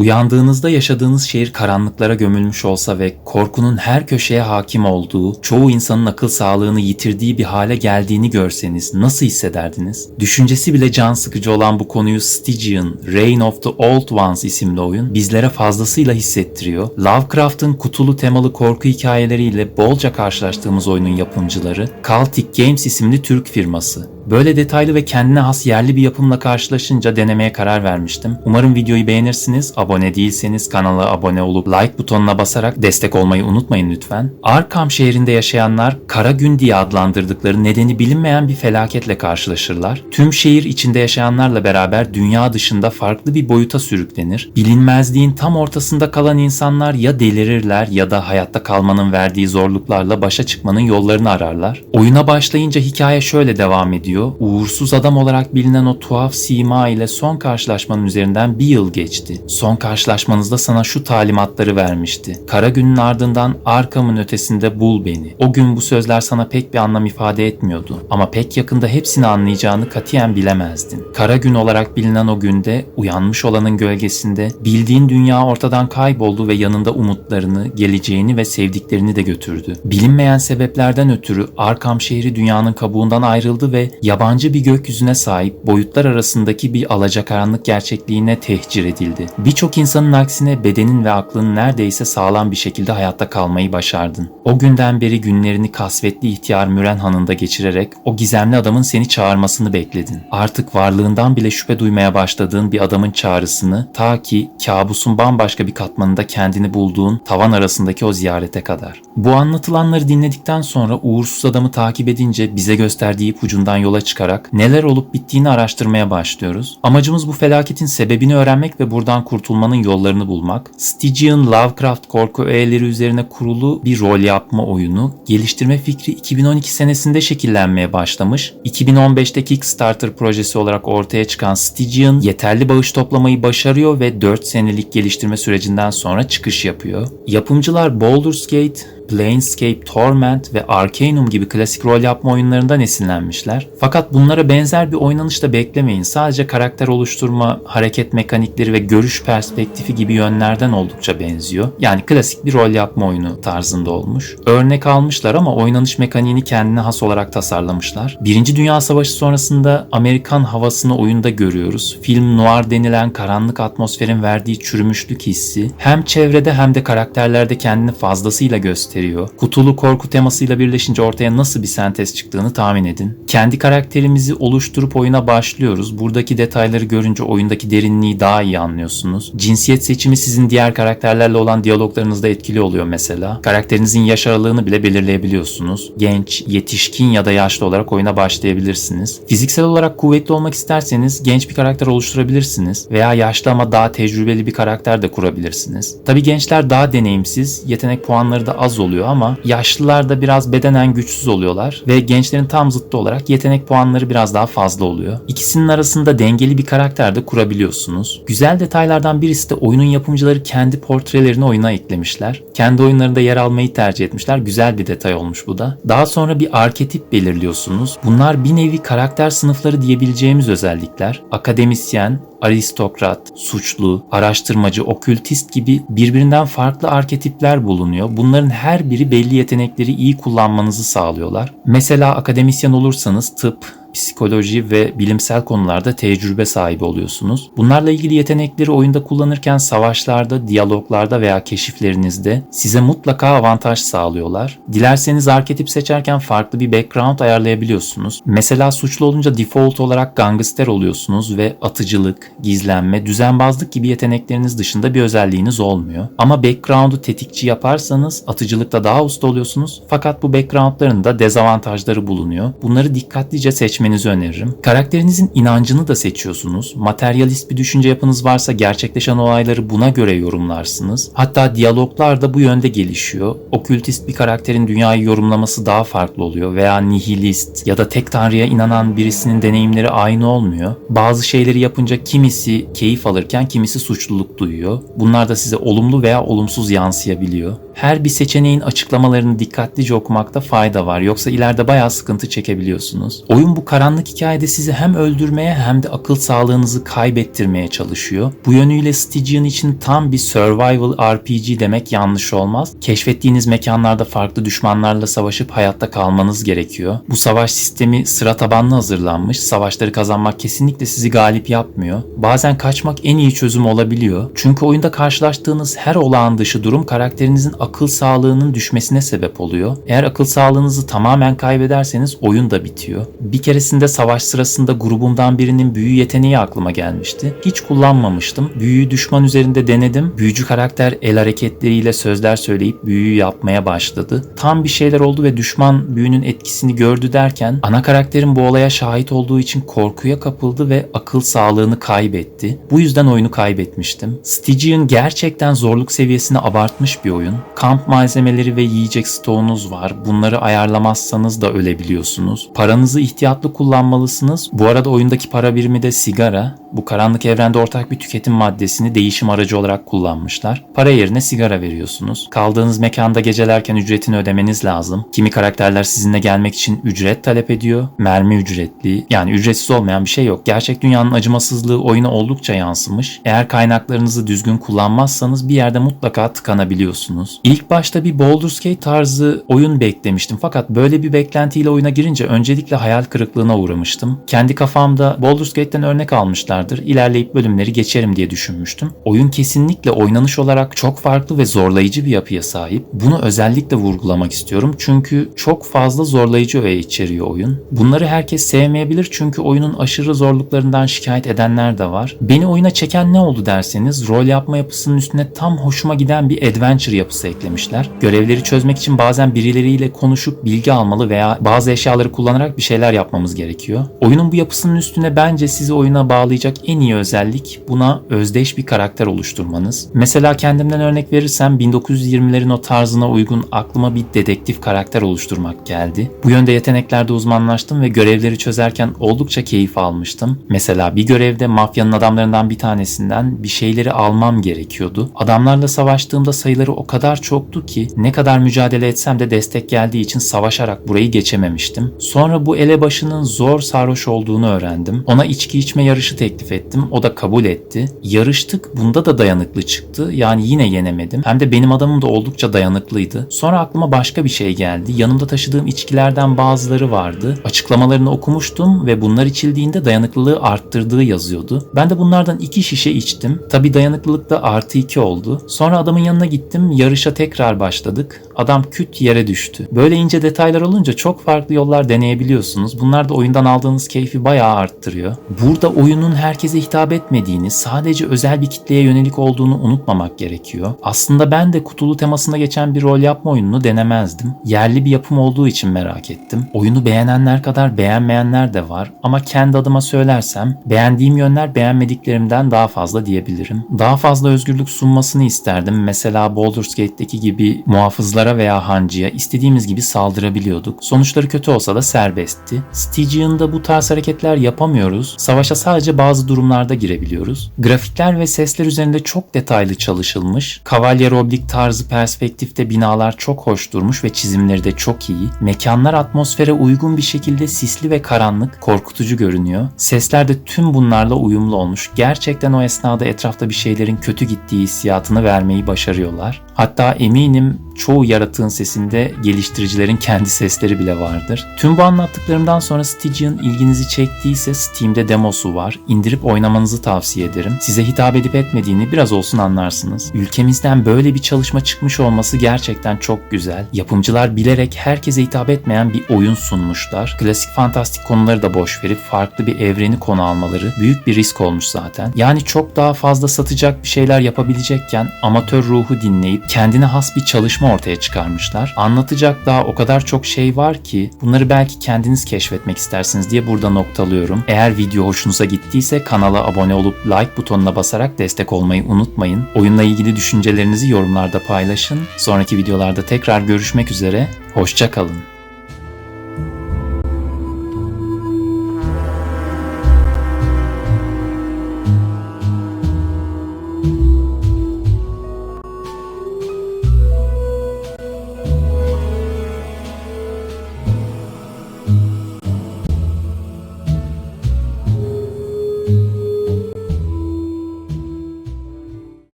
Uyandığınızda yaşadığınız şehir karanlıklara gömülmüş olsa ve korkunun her köşeye hakim olduğu, çoğu insanın akıl sağlığını yitirdiği bir hale geldiğini görseniz nasıl hissederdiniz? Düşüncesi bile can sıkıcı olan bu konuyu Stygian, Reign of the Old Ones isimli oyun bizlere fazlasıyla hissettiriyor. Lovecraft'ın kutulu temalı korku hikayeleriyle bolca karşılaştığımız oyunun yapımcıları Celtic Games isimli Türk firması. Böyle detaylı ve kendine has yerli bir yapımla karşılaşınca denemeye karar vermiştim. Umarım videoyu beğenirsiniz. Abone değilseniz kanala abone olup like butonuna basarak destek olmayı unutmayın lütfen. Arkham şehrinde yaşayanlar Kara Gün diye adlandırdıkları nedeni bilinmeyen bir felaketle karşılaşırlar. Tüm şehir içinde yaşayanlarla beraber dünya dışında farklı bir boyuta sürüklenir. Bilinmezliğin tam ortasında kalan insanlar ya delirirler ya da hayatta kalmanın verdiği zorluklarla başa çıkmanın yollarını ararlar. Oyuna başlayınca hikaye şöyle devam ediyor. Uğursuz adam olarak bilinen o tuhaf sima ile son karşılaşmanın üzerinden bir yıl geçti. Son karşılaşmanızda sana şu talimatları vermişti. Kara günün ardından arkamın ötesinde bul beni. O gün bu sözler sana pek bir anlam ifade etmiyordu. Ama pek yakında hepsini anlayacağını katiyen bilemezdin. Kara gün olarak bilinen o günde uyanmış olanın gölgesinde bildiğin dünya ortadan kayboldu ve yanında umutlarını, geleceğini ve sevdiklerini de götürdü. Bilinmeyen sebeplerden ötürü Arkam şehri dünyanın kabuğundan ayrıldı ve yabancı bir gökyüzüne sahip boyutlar arasındaki bir alacakaranlık gerçekliğine tehcir edildi. Birçok insanın aksine bedenin ve aklın neredeyse sağlam bir şekilde hayatta kalmayı başardın. O günden beri günlerini kasvetli ihtiyar Müren Hanı'nda geçirerek o gizemli adamın seni çağırmasını bekledin. Artık varlığından bile şüphe duymaya başladığın bir adamın çağrısını ta ki kabusun bambaşka bir katmanında kendini bulduğun tavan arasındaki o ziyarete kadar. Bu anlatılanları dinledikten sonra uğursuz adamı takip edince bize gösterdiği ipucundan yola çıkarak neler olup bittiğini araştırmaya başlıyoruz. Amacımız bu felaketin sebebini öğrenmek ve buradan kurtulmanın yollarını bulmak. Stygian Lovecraft korku öğeleri üzerine kurulu bir rol yapma oyunu. Geliştirme fikri 2012 senesinde şekillenmeye başlamış. 2015'te Kickstarter projesi olarak ortaya çıkan Stygian yeterli bağış toplamayı başarıyor ve 4 senelik geliştirme sürecinden sonra çıkış yapıyor. Yapımcılar Baldur's Gate, Planescape Torment ve Arcanum gibi klasik rol yapma oyunlarından esinlenmişler. Fakat bunlara benzer bir oynanış da beklemeyin. Sadece karakter oluşturma, hareket mekanikleri ve görüş perspektifi gibi yönlerden oldukça benziyor. Yani klasik bir rol yapma oyunu tarzında olmuş. Örnek almışlar ama oynanış mekaniğini kendine has olarak tasarlamışlar. Birinci Dünya Savaşı sonrasında Amerikan havasını oyunda görüyoruz. Film noir denilen karanlık atmosferin verdiği çürümüşlük hissi hem çevrede hem de karakterlerde kendini fazlasıyla gösteriyor gösteriyor. Kutulu korku temasıyla birleşince ortaya nasıl bir sentez çıktığını tahmin edin. Kendi karakterimizi oluşturup oyuna başlıyoruz. Buradaki detayları görünce oyundaki derinliği daha iyi anlıyorsunuz. Cinsiyet seçimi sizin diğer karakterlerle olan diyaloglarınızda etkili oluyor mesela. Karakterinizin yaş aralığını bile belirleyebiliyorsunuz. Genç, yetişkin ya da yaşlı olarak oyuna başlayabilirsiniz. Fiziksel olarak kuvvetli olmak isterseniz genç bir karakter oluşturabilirsiniz veya yaşlı ama daha tecrübeli bir karakter de kurabilirsiniz. Tabi gençler daha deneyimsiz, yetenek puanları da az oluyor oluyor ama yaşlılar da biraz bedenen güçsüz oluyorlar ve gençlerin tam zıttı olarak yetenek puanları biraz daha fazla oluyor. İkisinin arasında dengeli bir karakter de kurabiliyorsunuz. Güzel detaylardan birisi de oyunun yapımcıları kendi portrelerini oyuna eklemişler. Kendi oyunlarında yer almayı tercih etmişler. Güzel bir detay olmuş bu da. Daha sonra bir arketip belirliyorsunuz. Bunlar bir nevi karakter sınıfları diyebileceğimiz özellikler. Akademisyen, aristokrat, suçlu, araştırmacı, okültist gibi birbirinden farklı arketipler bulunuyor. Bunların her biri belli yetenekleri iyi kullanmanızı sağlıyorlar. Mesela akademisyen olursanız tıp, psikoloji ve bilimsel konularda tecrübe sahibi oluyorsunuz. Bunlarla ilgili yetenekleri oyunda kullanırken savaşlarda, diyaloglarda veya keşiflerinizde size mutlaka avantaj sağlıyorlar. Dilerseniz arketip seçerken farklı bir background ayarlayabiliyorsunuz. Mesela suçlu olunca default olarak gangster oluyorsunuz ve atıcılık, gizlenme, düzenbazlık gibi yetenekleriniz dışında bir özelliğiniz olmuyor. Ama background'u tetikçi yaparsanız atıcılıkta daha usta oluyorsunuz. Fakat bu background'ların da dezavantajları bulunuyor. Bunları dikkatlice seçmek seçmenizi öneririm. Karakterinizin inancını da seçiyorsunuz. Materyalist bir düşünce yapınız varsa gerçekleşen olayları buna göre yorumlarsınız. Hatta diyaloglar da bu yönde gelişiyor. Okültist bir karakterin dünyayı yorumlaması daha farklı oluyor veya nihilist ya da tek tanrıya inanan birisinin deneyimleri aynı olmuyor. Bazı şeyleri yapınca kimisi keyif alırken kimisi suçluluk duyuyor. Bunlar da size olumlu veya olumsuz yansıyabiliyor. Her bir seçeneğin açıklamalarını dikkatlice okumakta fayda var. Yoksa ileride bayağı sıkıntı çekebiliyorsunuz. Oyun bu karanlık hikayede sizi hem öldürmeye hem de akıl sağlığınızı kaybettirmeye çalışıyor. Bu yönüyle Stygian için tam bir survival RPG demek yanlış olmaz. Keşfettiğiniz mekanlarda farklı düşmanlarla savaşıp hayatta kalmanız gerekiyor. Bu savaş sistemi sıra tabanlı hazırlanmış. Savaşları kazanmak kesinlikle sizi galip yapmıyor. Bazen kaçmak en iyi çözüm olabiliyor. Çünkü oyunda karşılaştığınız her olağan dışı durum karakterinizin akıl sağlığının düşmesine sebep oluyor. Eğer akıl sağlığınızı tamamen kaybederseniz oyun da bitiyor. Bir keresinde savaş sırasında grubumdan birinin büyü yeteneği aklıma gelmişti. Hiç kullanmamıştım. Büyüyü düşman üzerinde denedim. Büyücü karakter el hareketleriyle sözler söyleyip büyüyü yapmaya başladı. Tam bir şeyler oldu ve düşman büyünün etkisini gördü derken ana karakterin bu olaya şahit olduğu için korkuya kapıldı ve akıl sağlığını kaybetti. Bu yüzden oyunu kaybetmiştim. Stygian gerçekten zorluk seviyesini abartmış bir oyun. Kamp malzemeleri ve yiyecek stoğunuz var. Bunları ayarlamazsanız da ölebiliyorsunuz. Paranızı ihtiyatlı kullanmalısınız. Bu arada oyundaki para birimi de sigara. Bu karanlık evrende ortak bir tüketim maddesini değişim aracı olarak kullanmışlar. Para yerine sigara veriyorsunuz. Kaldığınız mekanda gecelerken ücretini ödemeniz lazım. Kimi karakterler sizinle gelmek için ücret talep ediyor. Mermi ücretli. Yani ücretsiz olmayan bir şey yok. Gerçek dünyanın acımasızlığı oyuna oldukça yansımış. Eğer kaynaklarınızı düzgün kullanmazsanız bir yerde mutlaka tıkanabiliyorsunuz. İlk başta bir Baldur's Gate tarzı oyun beklemiştim. Fakat böyle bir beklentiyle oyuna girince öncelikle hayal kırıklığına uğramıştım. Kendi kafamda Baldur's Gate'den örnek almışlardır. İlerleyip bölümleri geçerim diye düşünmüştüm. Oyun kesinlikle oynanış olarak çok farklı ve zorlayıcı bir yapıya sahip. Bunu özellikle vurgulamak istiyorum. Çünkü çok fazla zorlayıcı öğe içeriyor oyun. Bunları herkes sevmeyebilir çünkü oyunun aşırı zorluklarından şikayet edenler de var. Beni oyuna çeken ne oldu derseniz rol yapma yapısının üstüne tam hoşuma giden bir adventure yapısı eklemişler. Görevleri çözmek için bazen birileriyle konuşup bilgi almalı veya bazı eşyaları kullanarak bir şeyler yapmamız gerekiyor. Oyunun bu yapısının üstüne bence sizi oyuna bağlayacak en iyi özellik buna özdeş bir karakter oluşturmanız. Mesela kendimden örnek verirsem 1920'lerin o tarzına uygun aklıma bir dedektif karakter oluşturmak geldi. Bu yönde yeteneklerde uzmanlaştım ve görevleri çözerken oldukça keyif almıştım. Mesela bir görevde mafyanın adamlarından bir tanesinden bir şeyleri almam gerekiyordu. Adamlarla savaştığımda sayıları o kadar çoktu ki ne kadar mücadele etsem de destek geldiği için savaşarak burayı geçememiştim. Sonra bu elebaşının zor sarhoş olduğunu öğrendim. Ona içki içme yarışı teklif ettim. O da kabul etti. Yarıştık. Bunda da dayanıklı çıktı. Yani yine yenemedim. Hem de benim adamım da oldukça dayanıklıydı. Sonra aklıma başka bir şey geldi. Yanımda taşıdığım içkilerden bazıları vardı. Açıklamalarını okumuştum ve bunlar içildiğinde dayanıklılığı arttırdığı yazıyordu. Ben de bunlardan iki şişe içtim. Tabi dayanıklılık da artı iki oldu. Sonra adamın yanına gittim. Yarışa tekrar başladık. Adam küt yere düştü. Böyle ince detaylar olunca çok farklı yollar deneyebiliyorsunuz. Bunlar da oyundan aldığınız keyfi bayağı arttırıyor. Burada oyunun herkese hitap etmediğini, sadece özel bir kitleye yönelik olduğunu unutmamak gerekiyor. Aslında ben de kutulu temasında geçen bir rol yapma oyununu denemezdim. Yerli bir yapım olduğu için merak ettim. Oyunu beğenenler kadar beğenmeyenler de var ama kendi adıma söylersem beğendiğim yönler beğenmediklerimden daha fazla diyebilirim. Daha fazla özgürlük sunmasını isterdim. Mesela Baldur's Gate'deki gibi muhafızlara veya hancıya istediğimiz gibi saldırabiliyorduk. Sonuçları kötü olsa da serbestti. Stygian'da bu tarz hareketler yapamıyoruz. Savaşa sadece bazı durumlarda girebiliyoruz. Grafikler ve sesler üzerinde çok detaylı çalışılmış. Kavalyer oblik tarzı perspektifte binalar çok hoş durmuş ve çizimleri de çok iyi. Mekanlar atmosfere uygun bir şekilde sisli ve karanlık, korkutucu görünüyor. Sesler de tüm bunlarla uyumlu olmuş. Gerçekten o esnada etrafta bir şeylerin kötü gittiği hissiyatını vermeyi başarıyorlar. Hatta eminim çoğu yaratığın sesinde geliştiricilerin kendi sesleri bile vardır. Tüm bu anlattıklarımdan sonra Stygian ilginizi çektiyse Steam'de demosu var. İndirip oynamanızı tavsiye ederim. Size hitap edip etmediğini biraz olsun anlarsınız. Ülkemizden böyle bir çalışma çıkmış olması gerçekten çok güzel. Yapımcılar bilerek herkese hitap etmeyen bir oyun sunmuşlar. Klasik fantastik konuları da boş verip farklı bir evreni konu almaları büyük bir risk olmuş zaten. Yani çok daha fazla satacak bir şeyler yapabilecekken amatör ruhu dinleyip kendine has bir çalışma ortaya çıkarmışlar. Anlatacak daha o kadar çok şey var ki bunları belki kendiniz keşfetmek istersiniz diye burada noktalıyorum. Eğer video hoşunuza gittiyse kanala abone olup like butonuna basarak destek olmayı unutmayın. Oyunla ilgili düşüncelerinizi yorumlarda paylaşın. Sonraki videolarda tekrar görüşmek üzere. Hoşçakalın.